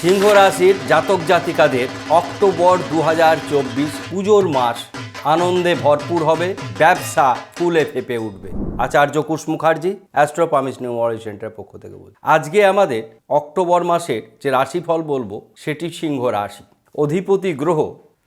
সিংহ রাশির জাতক জাতিকাদের অক্টোবর দু হাজার চব্বিশ পুজোর মাস আনন্দে ভরপুর হবে, ব্যবসা ফুলে ফেপে উঠবে। আচার্য কুশ মুখার্জি অ্যাস্ট্রোপামিস নিউমোলজি সেন্টারের পক্ষ থেকে বলছি। আজকে আমাদের অক্টোবর মাসের যে রাশিফল বলব, সেটি সিংহ রাশি। অধিপতি গ্রহ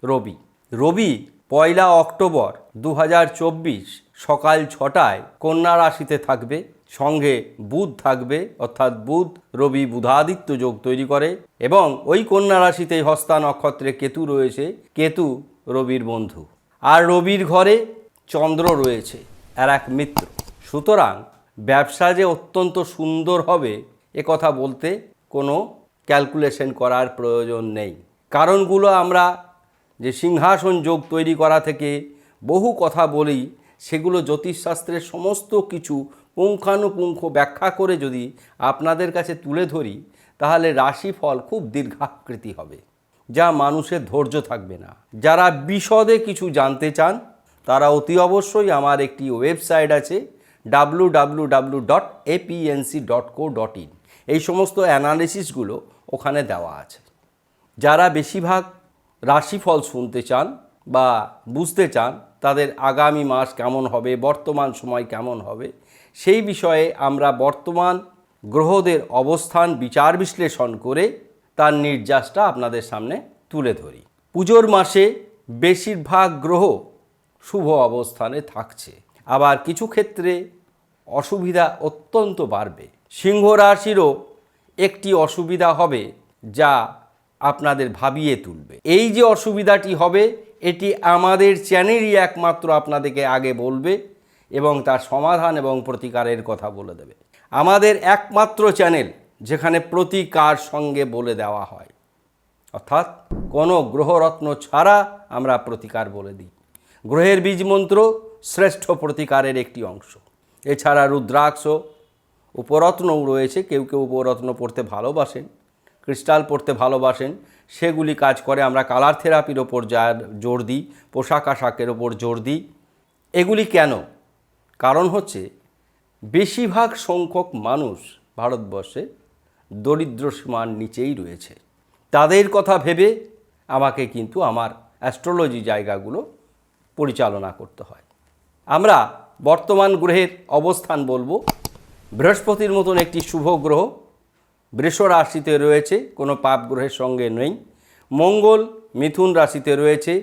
রবি। রবি পয়লা অক্টোবর দু হাজার চব্বিশ সকাল ছটায় কন্যা রাশিতে থাকবে। সঙ্গে বুধ থাকবে, অর্থাৎ বুধ, রবি, বুধাদিত্য যোগ তৈরি করে এবং ওই কন্যা রাশিতেই হস্তা নক্ষত্রে কেতু রয়েছে, কেতু রবির বন্ধু। আর রবির ঘরে চন্দ্র রয়েছে, আর এক মিত্র। সুতরাং ব্যবসা যে অত্যন্ত সুন্দর হবে, এ কথা বলতে কোনো ক্যালকুলেশন করার প্রয়োজন নেই। কারণগুলো আমরা যে সিংহাসন যোগ তৈরি করা থেকে বহু কথা বলি, সেগুলো জ্যোতিষশাস্ত্রের সমস্ত কিছু পুঙ্খানুপুঙ্খ ব্যাখ্যা করে যদি আপনাদের কাছে তুলে ধরি, তাহলে রাশিফল খুব দীর্ঘাকৃতি হবে, যা মানুষের ধৈর্য থাকবে না। যারা বিশদে কিছু জানতে চান, তারা অতি অবশ্যই আমার একটি ওয়েবসাইট আছে W W W dot APNC dot co dot in. এই সমস্ত অ্যানালিসিসগুলো ওখানে দেওয়া আছে। যারা বেশিরভাগ রাশিফল শুনতে চান বা বুঝতে চান তাদের আগামী মাস কেমন হবে, বর্তমান সময় কেমন হবে, সেই বিষয়ে আমরা বর্তমান গ্রহদের অবস্থান বিচার বিশ্লেষণ করে তার নির্যাসটা আপনাদের সামনে তুলে ধরি। পুজোর মাসে বেশিরভাগ গ্রহ শুভ অবস্থানে থাকছে। আবার কিছু ক্ষেত্রে অসুবিধা অত্যন্ত বাড়বে। সিংহ রাশিরও একটি অসুবিধা হবে যা আপনাদের ভাবিয়ে তুলবে। এই যে অসুবিধাটি হবে এটি আমাদের চ্যানেলই একমাত্র আপনাদেরকে আগে বলবে এবং তার সমাধান এবং প্রতিকারের কথা বলে দেবে। আমাদের একমাত্র চ্যানেল যেখানে প্রতিকার সঙ্গে বলে দেওয়া হয়। অর্থাৎ কোনো গ্রহরত্ন ছাড়া আমরা প্রতিকার বলে দিই। গ্রহের বীজ মন্ত্র শ্রেষ্ঠ প্রতিকারের একটি অংশ। এছাড়া রুদ্রাক্ষ, উপরত্নও রয়েছে, কেউ কেউ উপরত্ন পড়তে ভালোবাসেন। ক্রিস্টাল পড়তে ভালোবাসেন, সেগুলি কাজ করে, আমরা কালার থেরাপির ওপর জোর দিই, পোশাক আশাকের ওপর জোর দিই। এগুলি কেন? কারণ হচ্ছে, বেশিরভাগ সংখ্যক মানুষ ভারতবর্ষে দরিদ্র সীমার নিচেই রয়েছে। তাদের কথা ভেবে আমাকে কিন্তু আমার অ্যাস্ট্রোলজি জায়গাগুলো পরিচালনা করতে হয়। আমরা বর্তমান গ্রহের অবস্থান বলব, বৃহস্পতির মতন একটি শুভ গ্রহ বৃষ রাশিতে রয়েছে, কোনো পাপ গ্রহের সঙ্গে নেই। মঙ্গল মিথুন রাশিতে রয়েছে,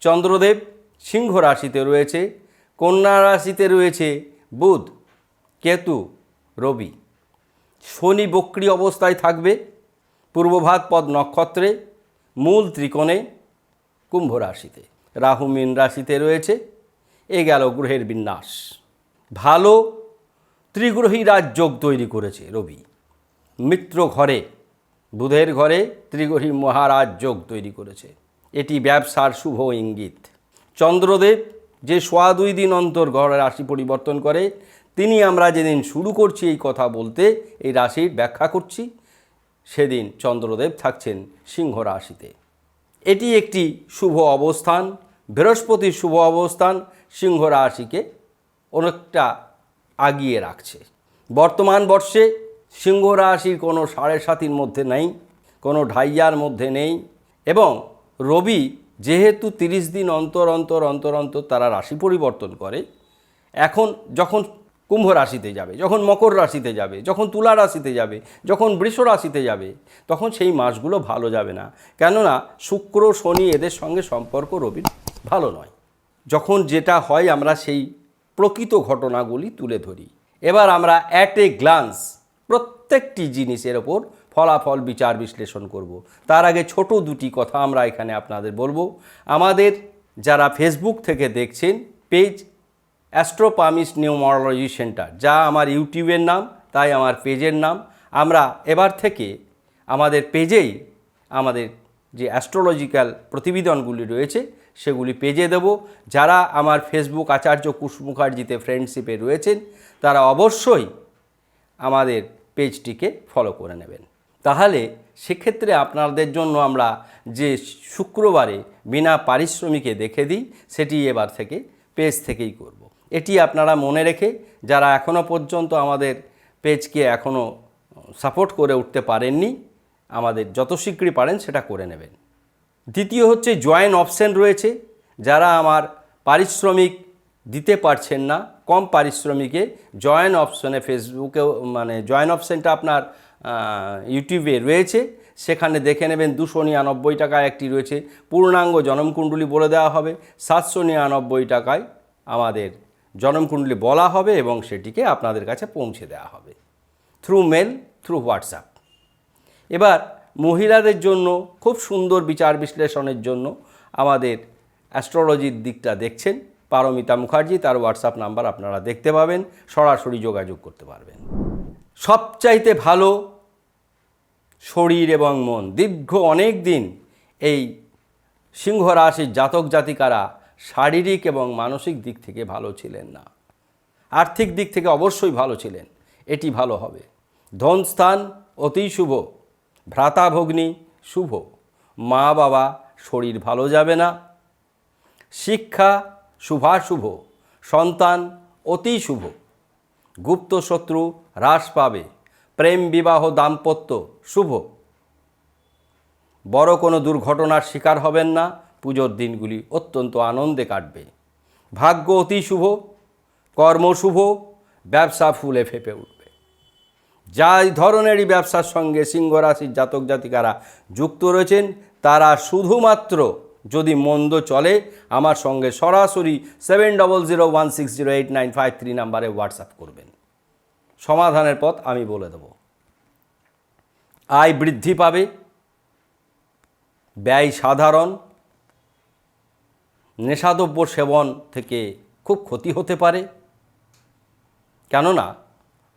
চন্দ্রদেব সিংহ রাশিতে রয়েছে, কন্যা রাশিতে রয়েছে বুধ, কেতু, রবি। শনি বক্রি অবস্থায় থাকবে পূর্বভাত পদ নক্ষত্রে, মূল ত্রিকোণে, কুম্ভ রাশিতে। রাহু মীন রাশিতে রয়েছে, এ গেল গ্রহের বিন্যাস। ভালো ত্রিগ্রহী রাজযোগ তৈরি করেছে রবি। মিত্র ঘরে, বুধের ঘরে ত্রিগ্রহী মহারাজ যোগ তৈরি করেছে। এটি ব্যবসার শুভ ইঙ্গিত। চন্দ্রদেব যে সোয়া দুই দিন অন্তর ঘরের রাশি পরিবর্তন করে, তিনি আমরা যেদিন শুরু করছি এই কথা বলতে, এই রাশির ব্যাখ্যা করছি, সেদিন চন্দ্রদেব থাকছেন সিংহ রাশিতে। এটি একটি শুভ অবস্থান, বৃহস্পতির শুভ অবস্থান সিংহ রাশিকে অনেকটা আগিয়ে রাখছে। বর্তমান বর্ষে সিংহ রাশির কোনো সাড়ে সাতির মধ্যে নেই, কোনো ঢাইয়ার মধ্যে নেই এবং রবি যেহেতু তিরিশ দিন অন্তর অন্তর অন্তর অন্তর তারা রাশি পরিবর্তন করে, এখন যখন কুম্ভ রাশিতে যাবে, যখন মকর রাশিতে যাবে, যখন তুলা রাশিতে যাবে, যখন বৃষ রাশিতে যাবে, তখন সেই মাসগুলো ভালো যাবে না। কেননা শুক্র, শনি এদের সঙ্গে সম্পর্ক রবির ভালো নয়। যখন যেটা হয় আমরা সেই প্রকৃত ঘটনাগুলি তুলে ধরি। এবার আমরা অ্যাট এ গ্লান্স প্রত্যেকটি জিনিসের ওপর ফলাফল বিচার বিশ্লেষণ করব। তার আগে ছোট দুটি কথা আমরা এখানে আপনাদের বলব। আমাদের যারা ফেসবুক থেকে দেখছেন পেজ অ্যাস্ট্রোপামিস নিউমোলজি সেন্টার যা আমার ইউটিউবের নাম, তাই আমার পেজের নাম। আমরা এবার থেকে আমাদের পেজেই আমাদের যে অ্যাস্ট্রোলজিক্যাল প্রতিবেদনগুলি রয়েছে, সেগুলি পেজে দেব। যারা আমার ফেসবুক আচার্য কুশ মুখার্জিতে ফ্রেন্ডশিপে রয়েছেন, তারা অবশ্যই আমাদের পেজটিকে ফলো করে নেবেন। তাহলে সেক্ষেত্রে আপনাদের জন্য আমরা যে শুক্রবারে বিনা পারিশ্রমিকে দেখে দিই, সেটি এবার থেকে পেজ থেকেই করব। এটি আপনারা মনে রেখে যারা এখনও পর্যন্ত আমাদের পেজকে এখনও সাপোর্ট করে উঠতে পারেননি, আমাদের যত শীঘ্রই পারেন সেটা করে নেবেন। দ্বিতীয় হচ্ছে জয়েন অপশন রয়েছে। যারা আমার পারিশ্রমিক দিতে পারছেন না কম পারিশ্রমিকে জয়েন অপশনে ফেসবুকেও মানে জয়েন অপশনটা আপনার ইউটিউবে রয়েছে। সেখানে দেখে নেবেন দুশো নিরানব্বই টাকায় একটি রয়েছে। পূর্ণাঙ্গ জনমকুণ্ডলী বলে দেওয়া হবে। সাতশো নিরানব্বই টাকায় আমাদের জনমকুণ্ডলী বলা হবে এবং সেটিকে আপনাদের কাছে পৌঁছে দেওয়া হবে। থ্রু মেল থ্রু হোয়াটসঅ্যাপ এবার মহিলাদের জন্য, খুব সুন্দর বিচার বিশ্লেষণের জন্য আমাদের অ্যাস্ট্রোলজির দিকটা দেখছেন। পারমিতা মুখার্জি, তার হোয়াটসঅ্যাপ নাম্বার আপনারা দেখতে পাবেন, সরাসরি যোগাযোগ করতে পারবেন। সবচাইতে ভালো শরীর এবং মন, দীর্ঘ অনেক দিন এই সিংহ রাশির জাতক জাতিকারা শারীরিক এবং মানসিক দিক থেকে ভালো ছিলেন না। আর্থিক দিক থেকে অবশ্যই ভালো ছিলেন, এটি ভালো হবে। ধনস্থান অতি শুভ, ভ্রাতা ভগ্নী শুভ। মা বাবা শরীর ভালো যাবে না। শিক্ষা শুভাশুভ, সন্তান অতি শুভ। গুপ্ত শত্রু হ্রাস পাবে, প্রেম বিবাহ দাম্পত্য শুভ। বড় কোনো দুর্ঘটনার শিকার হবেন না, পুজোর দিনগুলি অত্যন্ত আনন্দে কাটবে। ভাগ্য অতি শুভ, কর্ম শুভ, ব্যবসা ফুলে ফেপে উঠবে। যাই ধরনেরই ব্যবসার সঙ্গে সিংহ রাশির জাতক জাতিকারা যুক্ত রয়েছেন, তারা শুধুমাত্র যদি মন্দ চলে, আমার সঙ্গে সরাসরি seven double zero one six zero eight nine five three নাম্বারে হোয়াটসঅ্যাপ করবেন। সমাধানের পথ আমি বলে দেব। আয় বৃদ্ধি পাবে, ব্যয় সাধারণ, নেশাদ্রব্য সেবন থেকে খুব ক্ষতি হতে পারে। কেননা,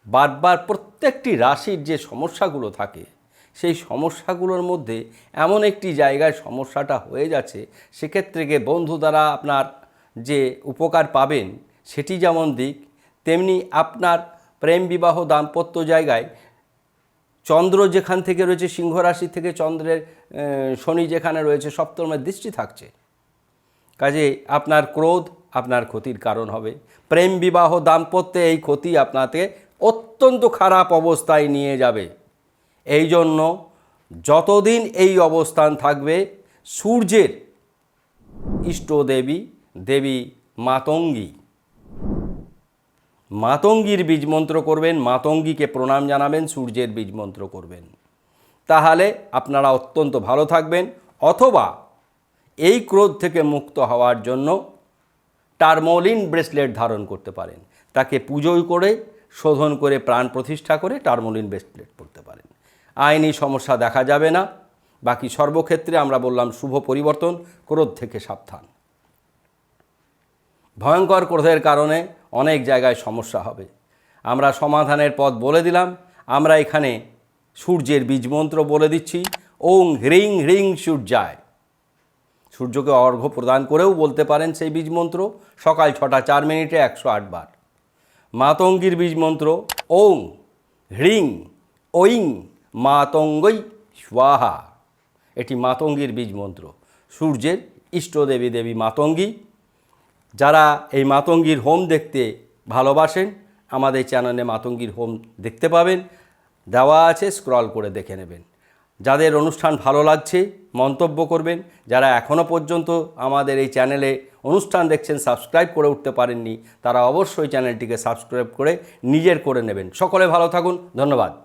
বারবার প্রত্যেকটি রাশির যে সমস্যাগুলো থাকে সেই সমস্যাগুলোর মধ্যে এমন একটি জায়গায় সমস্যাটা হয়ে যাচ্ছে, সেক্ষেত্রে গিয়ে বন্ধু দ্বারা আপনার যে উপকার পাবেন সেটি যেমন দিক, তেমনি আপনার প্রেম বিবাহ দাম্পত্য জায়গায় চন্দ্র যেখান থেকে রয়েছে সিংহ রাশি থেকে চন্দ্রের শনি যেখানে রয়েছে, সপ্তমের দৃষ্টি থাকছে। কাজে আপনার ক্রোধ আপনার ক্ষতির কারণ হবে। প্রেম বিবাহ দাম্পত্যে এই ক্ষতি আপনাকে অত্যন্ত খারাপ অবস্থায় নিয়ে যাবে। এই জন্য যতদিন এই অবস্থান থাকবে, সূর্যের ইষ্টদেবী দেবী মাতঙ্গী। মাতঙ্গীর বীজ মন্ত্র করবেন, মাতঙ্গীকে প্রণাম জানাবেন, সূর্যের বীজ মন্ত্র করবেন। তাহলে আপনারা অত্যন্ত ভালো থাকবেন, অথবা এই ক্রোধ থেকে মুক্ত হওয়ার জন্য টার্মোলিন ব্রেসলেট ধারণ করতে পারেন। তাকে পুজোই করে, শোধন করে, প্রাণ প্রতিষ্ঠা করে টার্মোলিন ব্রেসলেট পরতে পারেন। আইনি সমস্যা দেখা যাবে না। বাকি সর্বক্ষেত্রে আমরা বললাম শুভ পরিবর্তন, ক্রোধ থেকে সাবধান। ভয়ঙ্কর ক্রোধের কারণে অনেক জায়গায় সমস্যা হবে। আমরা সমাধানের পথ বলে দিলাম। আমরা এখানে সূর্যের বীজ মন্ত্র বলে দিচ্ছি। ওং হ্রিং হ্রিং সূর্যায়। সূর্যকে অর্ঘ্য প্রদান করেও বলতে পারেন সেই বীজ মন্ত্র সকাল ছটা চার মিনিটে একশো বার। মাতঙ্গীর বীজ মন্ত্র ওং হ্রিং ঐং মাতঙ্গই স্বাহা। এটি মাতঙ্গীর বীজ মন্ত্র। সূর্যের ইষ্টদেবী দেবী মাতঙ্গী। যারা এই মাতঙ্গীর হোম দেখতে ভালোবাসেন, আমাদের চ্যানেলে মাতঙ্গীর হোম দেখতে পাবেন। দেওয়া আছে, স্ক্রল করে দেখে নেবেন। যাদের অনুষ্ঠান ভালো লাগছে, মন্তব্য করবেন। যারা এখনও পর্যন্ত আমাদের এই চ্যানেলে অনুষ্ঠান দেখছেন, সাবস্ক্রাইব করে উঠতে পারেননি, তারা অবশ্যই চ্যানেলটিকে সাবস্ক্রাইব করে নিজের করে নেবেন। সকলে ভালো থাকুন, ধন্যবাদ।